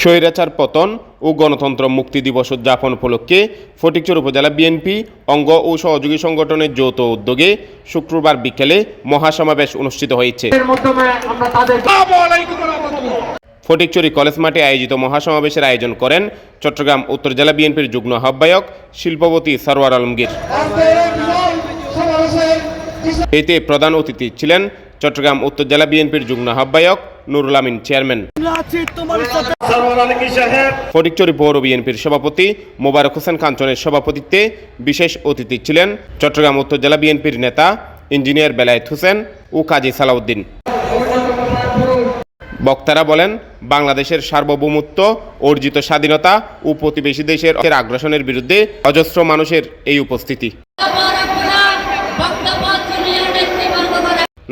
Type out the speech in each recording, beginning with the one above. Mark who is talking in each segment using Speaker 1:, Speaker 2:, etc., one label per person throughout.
Speaker 1: স্বৈরাচার পতন ও গণতন্ত্র মুক্তি দিবস উদযাপন উপলক্ষে ফটিকচর উপজেলা বিএনপি অঙ্গ ও সহযোগী সংগঠনের যৌথ উদ্যোগে শুক্রবার বিকেলে মহাসমাবেশ অনুষ্ঠিত হয়েছে। ফটিকচুরি কলেজ মাঠে আয়োজিত মহাসমাবেশের আয়োজন করেন চট্টগ্রাম উত্তর জেলা বিএনপির যুগ্ম আহ্বায়ক শিল্পপতি সরওয়ার আলমগীর। এতে প্রধান অতিথি ছিলেন চট্টগ্রাম উত্তর জেলা বিএনপির যুগ্ম আহ্বায়ক নুরুল আমিন, চেয়ারম্যান। ফটিকচুরি পৌর বিএনপির সভাপতি মোবারক হোসেন কাঞ্চনের সভাপতিত্বে বিশেষ অতিথি ছিলেন চট্টগ্রাম উত্তর জেলা বিএনপির নেতা ইঞ্জিনিয়ার বেলায়েত হোসেন ও কাজী সালাউদ্দিন। বক্তারা বলেন, বাংলাদেশের সার্বভৌমত্ব, অর্জিত স্বাধীনতা ও প্রতিবেশী দেশের আগ্রাসনের বিরুদ্ধে অজস্র মানুষের এই উপস্থিতি।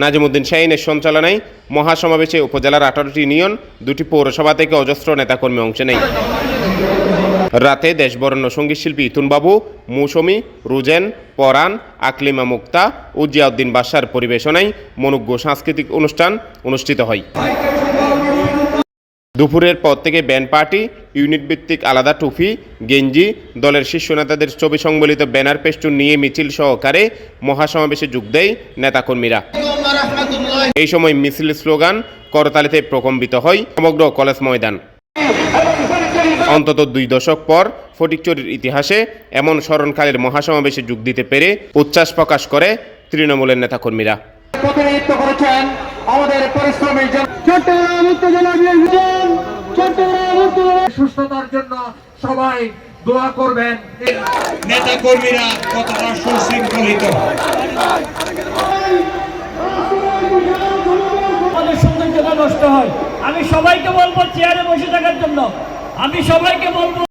Speaker 1: নাজিমুদ্দিন শাহিনের সঞ্চালনায় মহাসমাবেশে উপজেলার আঠারোটি ইউনিয়ন, দুটি পৌরসভা থেকে অজস্র নেতাকর্মী অংশ নেয়। রাতে দেশবরণ্য সংগীত শিল্পী ইতুনবাবু, মৌসুমি, রুজেন, পরাণ, আকলিমা মুক্তা ও জিয়াউদ্দিন বাদশার পরিবেশনায় মনুজ্ঞ সাংস্কৃতিক অনুষ্ঠান অনুষ্ঠিত হয়। দুপুরের পর থেকে ব্যান্ড পার্টি ইউনিট ভিত্তিক আলাদা টুফি গেঞ্জি, দলের শীর্ষ নেতাদের ছবি সংবলিত ব্যানার পেস্টুন নিয়ে মিছিল সহকারে মহাসমাবেশে যোগ দেয় নেতাকর্মীরা। এই সময় মিছিল স্লোগান করতালিতে প্রকম্পিত হয় সমগ্র কলেজ ময়দান। অন্তত দুই দশক পর ফটিকচুরির ইতিহাসে এমন স্মরণকালের মহাসমাবেশে যোগ দিতে পেরে উচ্ছ্বাস প্রকাশ করে তৃণমূলের নেতাকর্মীরা।
Speaker 2: প্রতিনিধিত্ব করেছেন আমাদের সুস্থতার জন্য সবাই দোয়া করবেন।
Speaker 3: নেতা কর্মীরা কতটা সুশৃঙ্খলিত
Speaker 4: আমাদের সৌন্দর্যতা নষ্ট হয়। আমি সবাইকে বলব চেয়ারে বসে থাকার জন্য। আমি সবাইকে বলব